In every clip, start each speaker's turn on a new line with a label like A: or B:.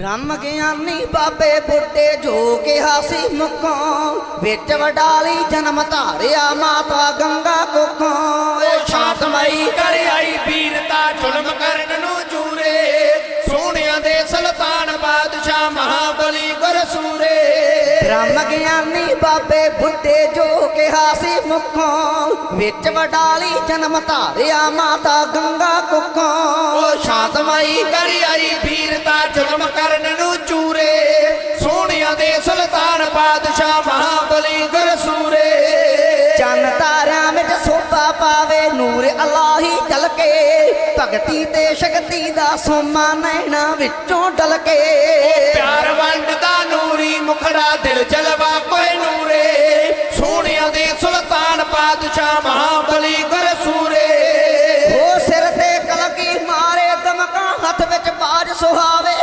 A: ਬ੍ਰਹਮ ਗਿਆਨੀ ਬਾਬੇ ਬੁੱਢੇ ਜੋ ਕਿਹਾ ਸੀ ਮੁੱਖੋਂ ਵਿੱਚ ਵਡਾਲੀ ਜਨਮ ਧਾਰਿਆ ਮਾਤਾ ਬ੍ਰਹਮ ਗਿਆਨੀ ਬਾਬੇ ਬੁੱਢੇ ਜੋ ਕਿਹਾ ਸੀ ਮੁੱਖੋਂ। ਵਿੱਚ ਵਡਾਲੀ ਜਨਮ ਧਾਰਿਆ ਮਾਤਾ ਗੰਗਾ ਕੁੱਖੋਂ।
B: ਉਹ ਸ਼ਾਂਤਮਈ ਕਰ ਆਈ ਵੀਰਤਾ ਜ਼ੁਲਮ ਕਰਨ ਨੂੰ ਚੂਰੇ। ਸੋਹਣਿਆਂ ਦੇ ਸੁਲਤਾਨ ਬਾਦਸ਼ਾਹ ਮਹਾਬਲੀ ਗੁਰਸੂਰੇ।
A: ਚੰਨ ਤਾਰਿਆਂ ਵਿੱਚ ਸੋਭਾ ਪਾਵੇ ਨੂਰ ਅਲਾਹੀ ਝਲਕੇ। ਭਗਤੀ ਤੇ ਸ਼ਕਤੀ ਦਾ ਸੋਮਾ ਨੈਣਾ ਵਿੱਚੋਂ
B: ਮੁਖੜਾ ਦਿਲ ਜਲਵਾ ਕੋਈ ਨੂਰੇ। ਸੋਹਣਿਆਂ ਦੇ ਸੁਲਤਾਨ ਬਾਦਸ਼ਾਹ ਮਹਾਬਲੀ ਗੁਰਸੂਰੇ
A: ਉਹ ਸਿਰ ਤੇ ਕਲਗੀ ਮਾਰੇ ਦਮਕਾਂ ਹੱਥ ਵਿੱਚ ਬਾਜ ਸੁਹਾਵੇ।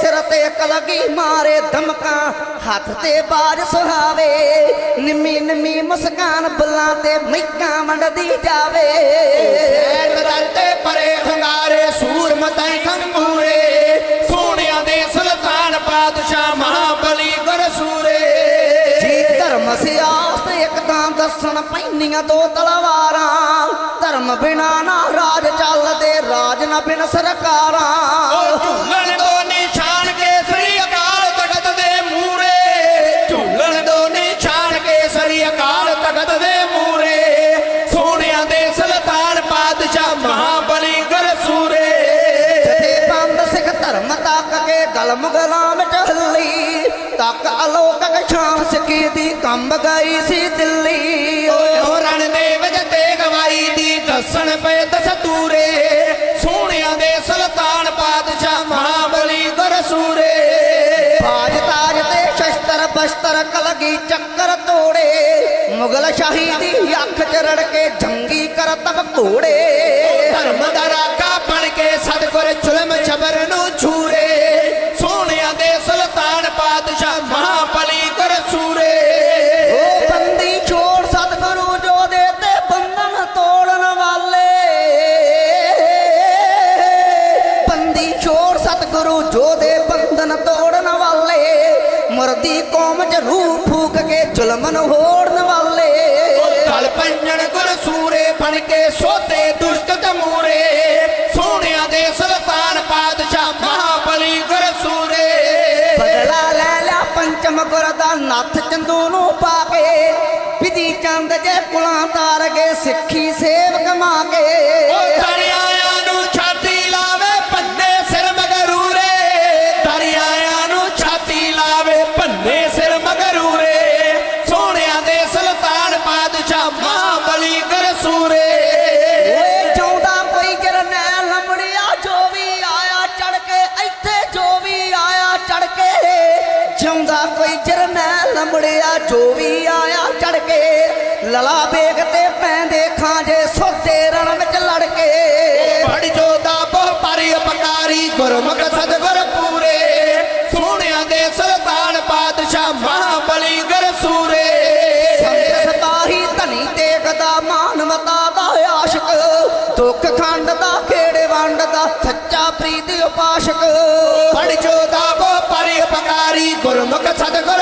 A: ਸਿਰ ਤੇ ਕਲਗੀ ਮਾਰੇ ਦਮਕਾਂ ਹੱਥ ਤੇ ਬਾਜ ਸੁਹਾਵੇ। ਨਿੰਮੀ ਨਿੰਮੀ ਮੁਸਕਾਨ ਬੁੱਲਾਂ ਤੇ ਮਹਿਕਾਂ ਵੰਡਦੀ ਜਾਵੇ।
B: ਐਨ ਦਰ ਤੇ ਪਰੇ ਖੰਗਾਰੇ ਸੂਰ ਮਤਾਈ ਖੰਗੂਰੇ ਸੋਹਣਿਆਂ ਦੇ ਸੁਲਤਾਨ ਬਾਦਸ਼ਾਹ
A: ਦੱਸਣ ਪੈਂਦੀਆਂ ਦੋ ਤਲਵਾਰਾਂ। ਧਰਮ ਬਿਨਾ ਨਾ ਰਾਜ ਚੱਲਦੇ ਰਾਜ ਨਾ ਬਿਨ ਸਰਕਾਰਾਂ।
B: ਝੂਲਣ ਦੋ ਨਿਸ਼ਾਨ ਕੇਸਰੀ ਅਕਾਲ ਤਖਤ ਦੇ ਮੂਰੇ ਝੂਲਣ ਦੋ ਨਿਸ਼ਾਨ ਕੇਸਰੀ ਅਕਾਲ ਤਖਤ ਦੇ ਮੂਰੇ ਸੋਹਣਿਆਂ ਦੇ ਸੁਲਤਾਨ ਬਾਦਸ਼ਾਹ ਮਹਾਬਲੀ ਗੁਰਸੂਰੇ
A: ਜਥੇ ਬੰਦ ਸਿੱਖ ਧਰਮ ਤੱਕ ਕੇ ਗਲ ਮੁਗਲਾਂ ਵਿੱਚ ਹੱਲੀ ਤੱਕ ਅਲੋਕਕ ਸ਼ਾਨ ਸਿੱਖੀ ਦੀ ਕੰਬ ਗਈ ਸੀ ਦਿੱਲੀ।
B: ਓ ਰਣ ਦੇ ਵਿੱਚ ਤੇ ਗਵਾਈ ਦੀ ਦੱਸਣ ਪਏ ਦਸਤੂਰੇ। ਸੋਹਣਿਆਂ ਦੇ ਸੁਲਤਾਨ ਬਾਦਸ਼ਾਹ ਮਹਾਬਲੀ ਗੁਰਸੂਰੇ
A: ਬਾਜ ਤਾਜ ਤੇ ਸ਼ਸਤਰ ਬਸਤਰ ਕਲਗੀ ਚੱਕਰ ਤੋੜੇ। ਮੁਗਲ ਸ਼ਾਹੀ ਦੀ ਅੱਖ ਚ ਰੜ ਕੇ ਜੰਗੀ ਕਰਤਬ ਘੋੜੇ। ਮਰਦੀ ਕੌਮ ਚ ਰੂਹ ਫੂਕ ਕੇ ਜ਼ੁਲਮ ਨੂੰ ਹੋੜਨ ਵਾਲੇ।
B: ਗਲ ਪੰਜਣ ਗੁਰਸੂਰੇ ਬਣ ਕੇ ਸੋਤੇ ਦੁਸ਼ਟ ਤਮੂਰੇ ਸੋਹਣਿਆਂ ਦੇ ਸੁਲਤਾਨ ਬਾਦਸ਼ਾਹ ਮਹਾਬਲੀ ਗੁਰਸੂਰੇ
A: ਬਦਲਾ ਲੈ ਲਿਆ ਪੰਚਮ ਗੁਰ ਦਾ ਨੱਥ ਚੰਦੂ ਨੂੰ ਪਾ ਕੇ। ਵਿਧੀ ਚੰਦ ਜੇ ਕੁਲਾਂ ਤਾਰ ਗਏ ਚਾਹੁੰਦਾ ਕੋਈ ਜਰਨੈਲ ਲੰਬੜਿਆ ਜੋ ਵੀ ਆਇਆ ਚੜ ਕੇ। ਲਲਾ ਬੇਗ ਤੇ ਪੈਂਦੇ ਖਾਂਜੇ ਸੋਤੇ ਰਣ ਵਿੱਚ ਲੜ ਕੇ।
B: ਬੜ ਜੋਦਾ ਬਹੁ ਪਰਿ ਉਪਕਾਰੀ ਗੁਰਮੁਖ ਸਤਿਗੁਰ ਪੂਰੇ। ਸੋਹਣਿਆਂ ਦੇ ਸੁਲਤਾਨ ਬਾਦਸ਼ਾਹ ਮਹਾਬਲੀ ਗੁਰਸੂਰੇ
A: ਸੰਤ ਸਤਾਹੀ ਧਨੀ ਤੇਗ ਦਾ ਮਾਨਵਤਾ ਦਾ ਆਸ਼ਿਕ। ਦੁੱਖ ਖੰਡ ਦਾ ਖੇੜੇ ਵੰਡ ਦਾ ਸੱਚਾ ਪ੍ਰੀਤ ਉਪਾਸ਼ਕ।
B: ਬੜ ਜੋਦਾ ਬਹੁ ਪਰਿ ਉਪਕਾਰੀ ਗੁਰਮੁਖ ਸਤਿਗੁਰ